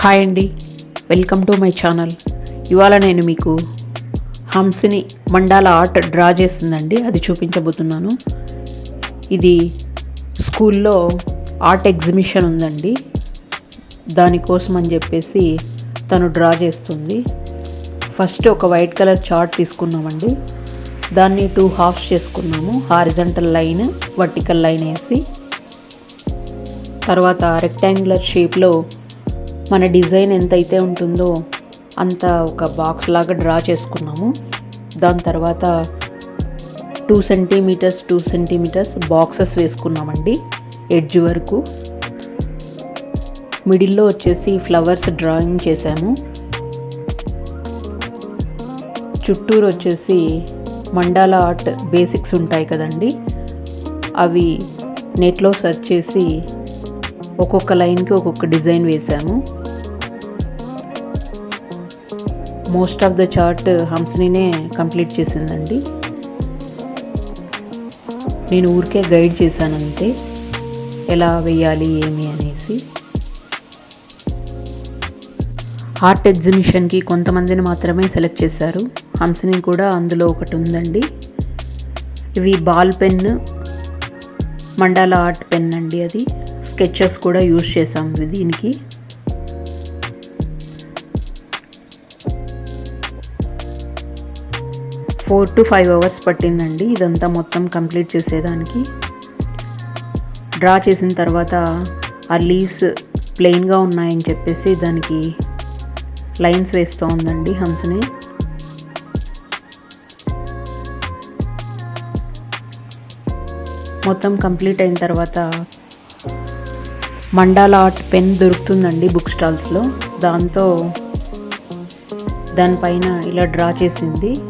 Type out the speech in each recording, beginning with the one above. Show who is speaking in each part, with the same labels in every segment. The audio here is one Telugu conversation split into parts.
Speaker 1: హాయ్ అండి. Welcome to my channel. ఇవాళ నేను మీకు హంసిని మండాల ఆర్ట్ డ్రా చేసిందండి అది చూపించబోతున్నాను. ఇది స్కూల్లో ఆర్ట్ ఎగ్జిబిషన్ ఉందండి. దానికోసం అని చెప్పేసి తను డ్రా చేస్తుంది. ఫస్ట్ ఒక వైట్ కలర్ చార్ట్ తీసుకున్నామండి. దాన్ని టూ హాఫ్స్ చేసుకున్నాము. హారిజంటల్ లైన్ వర్టికల్ లైన్ వేసి. తర్వాత రెక్టాంగులర్ షేప్లో మన డిజైన్ ఎంతైతే ఉంటుందో అంత ఒక బాక్స్ లాగా డ్రా చేసుకున్నాము. దాని తర్వాత two centimetres two centimetres boxes వేసుకున్నామండి edge వరకు. మిడిల్లో వచ్చేసి ఫ్లవర్స్ డ్రాయింగ్ చేశాము. చుట్టూరు వచ్చేసి మండాల ఆర్ట్ బేసిక్స్ ఉంటాయి కదండి అవి నెట్లో సెర్చ్ చేసి ఒక్కొక్క లైన్కి ఒక్కొక్క డిజైన్ వేసాము మోస్ట్ ఆఫ్ ద చార్ట్ హంస్నీనే కంప్లీట్ చేసిందండి. నేను ఊరికే గైడ్ చేశాను అంతే ఎలా వేయాలి ఏమి అనేసి. ఆర్ట్ ఎగ్జిబిషన్కి కొంతమందిని మాత్రమే సెలెక్ట్ చేశారు. హంసని కూడా అందులో ఒకటి ఉందండి. ఇవి ball pen mandala art pen అండి అది. స్కెచెస్ కూడా యూజ్ చేసాం దీనికి. ఫోర్ టు ఫైవ్ అవర్స్ పట్టిందండి ఇదంతా మొత్తం కంప్లీట్ చేసేదానికి. డ్రా చేసిన తర్వాత ఆ లీవ్స్ ప్లెయిన్గా ఉన్నాయని చెప్పేసి దానికి లైన్స్ వేస్తూ ఉందండి హంసని. మొత్తం కంప్లీట్ అయిన తర్వాత మండాల ఆర్ట్ పెన్ దొరుకుతుందండి బుక్ స్టాల్స్లో. దాంతో దానిపైన ఇలా డ్రా చేసింది.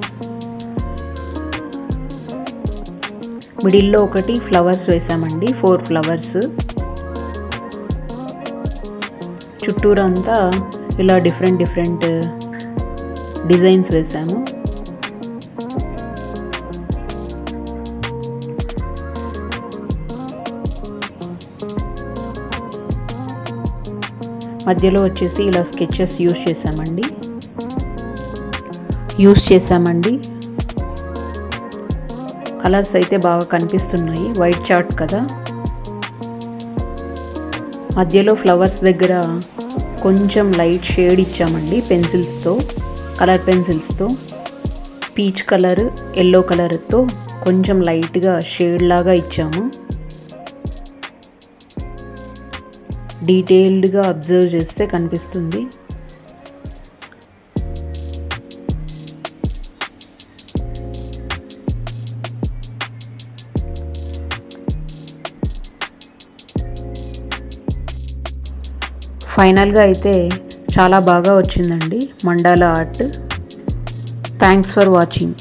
Speaker 1: మిడిల్లో ఒకటి ఫ్లవర్స్ వేసామండి ఫోర్ ఫ్లవర్స్. చుట్టూరంతా ఇలా డిఫరెంట్ డిఫరెంట్ డిజైన్స్ వేసాము. మధ్యలో వచ్చేసి ఇలా స్కెచెస్ యూస్ చేసామండి యూస్ చేసామండి కలర్స్ అయితే బాగా కనిపిస్తున్నాయి. వైట్ చార్ట్ కదా. మధ్యలో ఫ్లవర్స్ దగ్గర కొంచెం లైట్ షేడ్ ఇచ్చామండి పెన్సిల్స్తో కలర్ పెన్సిల్స్తో. పీచ్ కలర్ ఎల్లో కలర్తో కొంచెం లైట్గా షేడ్ లాగా ఇచ్చాము. డీటెయిల్డ్గా అబ్జర్వ్ చేస్తే కనిపిస్తుంది. ఫైనల్గా అయితే చాలా బాగా వచ్చిందండి mandala art. Thanks for watching.